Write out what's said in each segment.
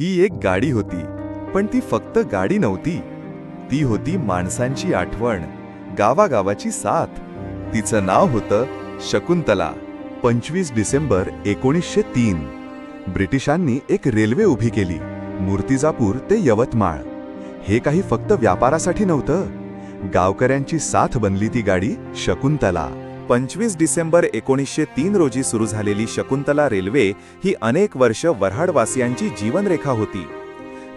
ही एक गाडी होती पण ती फक्त गाडी नव्हती. ती होती माणसांची आठवण गावागावाची साथ. तिचं नाव होतं शकुंतला पंचवीस डिसेंबर एकोणीसशे तीन. ब्रिटिशांनी एक रेल्वे उभी केली मूर्तिजापूर ते यवतमाळ. हे काही फक्त व्यापारासाठी नव्हतं. गावकऱ्यांची साथ बनली ती गाडी शकुंतला. पंचवीस डिसेंबर एकोणीसशे तीन रोजी सुरू झालेली शकुंतला रेल्वे ही अनेक वर्ष वऱ्हाडवासियांची जीवनरेखा होती.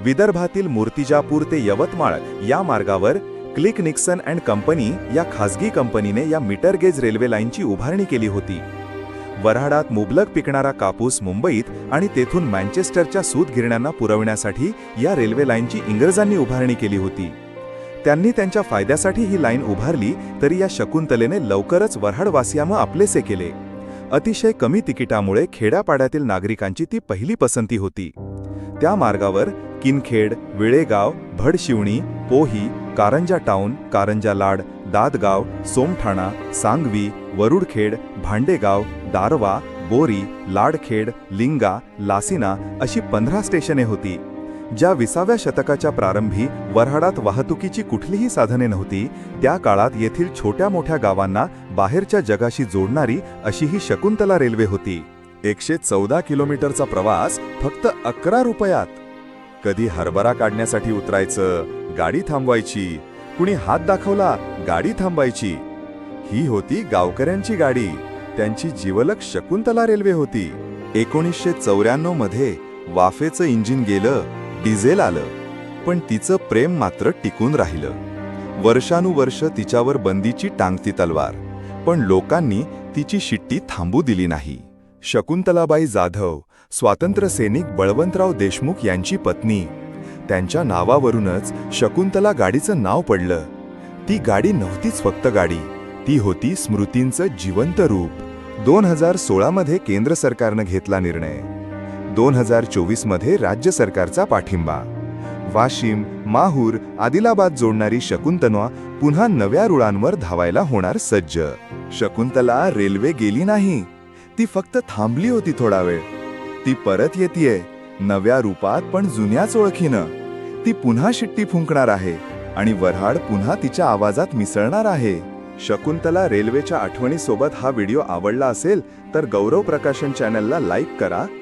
विदर्भातील मूर्तिजापूर ते यवतमाळ या मार्गावर क्लिक निक्सन अँड कंपनी या खासगी कंपनीने या मीटर गेज रेल्वे लाईनची उभारणी केली होती. वऱ्हाडात मुबलक पिकणारा कापूस मुंबईत आणि तेथून मँचेस्टरच्या सूत गिरण्यांना पुरवण्यासाठी या रेल्वे लाईनची इंग्रजांनी उभारणी केली होती. त्यांनी त्यांच्या फायद्यासाठी ही लाईन उभारली तरी या शकुंतलेने लवकरच वऱ्हाडवासियानं आपलेसे केले. अतिशय कमी तिकिटामुळे खेड्यापाड्यातील नागरिकांची ती पहिली पसंती होती. त्या मार्गावर किनखेड विळेगाव भडशिवणी पोही कारंजा टाउन कारंजा लाड दादगाव सोमठाणा सांगवी वरुडखेड भांडेगाव दारवा बोरी लाडखेड लिंगा लासिना अशी पंधरा स्टेशने होती. ज्या विसाव्या शतकाच्या प्रारंभी वऱ्हाडात वाहतुकीची कुठलीही साधने नव्हती त्या काळात येथील छोट्या मोठ्या गावांना बाहेरच्या जगाशी जोडणारी अशी ही शकुंतला रेल्वे होती. एकशे चौदा किलोमीटरचा प्रवास फक्त अकरा रुपयात. कधी हरभरा काढण्यासाठी उतरायचं गाडी थांबवायची कुणी हात दाखवला गाडी थांबायची ही होती गावकऱ्यांची गाडी. त्यांची जीवलक शकुंतला रेल्वे होती. एकोणीसशे चौऱ्याण्णवमध्ये वाफेचं इंजिन गेलं डिझेल आलं पण तिचं प्रेम मात्र टिकून राहिलं. वर्षानुवर्ष तिच्यावर बंदीची टांगती तलवार पण लोकांनी तिची शिट्टी थांबू दिली नाही. शकुंतलाबाई जाधव स्वातंत्र्य सैनिक बळवंतराव देशमुख यांची पत्नी. त्यांच्या नावावरूनच शकुंतला गाडीचं नाव पडलं. ती गाडी नव्हतीच फक्त गाडी ती होती स्मृतींचं जिवंत रूप. दोन हजार सोळामध्ये केंद्र सरकारनं घेतला निर्णय. दोन हजार चोवीसमध्ये राज्य सरकारचा पाठिंबा. वाशिम माहूर आदिलाबाद जोडणारी शकुंतला पुन्हा नव्या रुळांवर धावायला होणार सज्ज. शकुंतला रेल्वे गेली नाही. ती फक्त थांबली होती थोडा वेळ. ती परत येतीये. नव्या रूपात पण जुन्याच ओळखीनं. ती पुन्हा शिट्टी फुंकणार आहे आणि वऱ्हाड पुन्हा तिच्या आवाजात मिसळणार आहे. शकुंतला रेल्वेच्या आठवणीसोबत हा व्हिडिओ आवडला असेल तर गौरव प्रकाशन चॅनलला लाईक करा